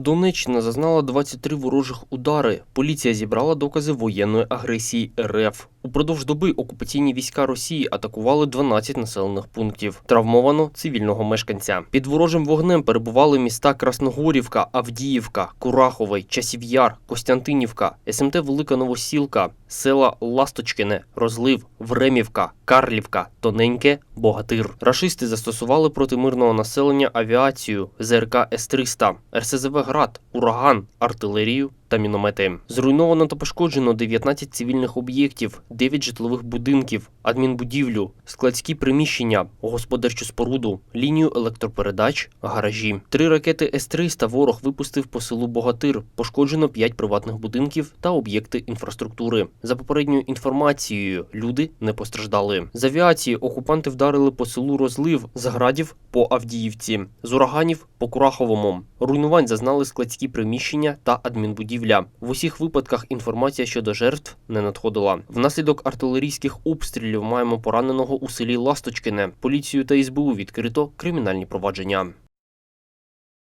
Донеччина зазнала 23 ворожих удари. Поліція зібрала докази воєнної агресії РФ. Упродовж доби окупаційні війська Росії атакували 12 населених пунктів. Травмовано цивільного мешканця. Під ворожим вогнем перебували міста Красногорівка, Авдіївка, Кураховий, Часів'яр, Костянтинівка, СМТ Велика Новосілка, села Ласточкине, Розлив, Времівка, Карлівка, Тоненьке, Богатир. Рашисти застосували проти мирного населення авіацію, ЗРК С-300, РСЗВ «Град», ураган, артилерію та міномети. Зруйновано та пошкоджено 19 цивільних об'єктів, 9 житлових будинків, адмінбудівлю, складські приміщення, господарчу споруду, лінію електропередач, гаражі. Три ракети С-300 ворог випустив по селу Богатир. Пошкоджено 5 приватних будинків та об'єкти інфраструктури. За попередньою інформацією, люди не постраждали. З авіації окупанти вдарили по селу Розлив, з градів по Авдіївці, з ураганів по Кураховому. Руйнувань зазнали складські приміщення та адмінбудівля. В усіх випадках інформація щодо жертв не надходила. Внаслідок артилерійських обстрілів маємо пораненого у селі Ласточкине. Поліцію та СБУ відкрито кримінальні провадження.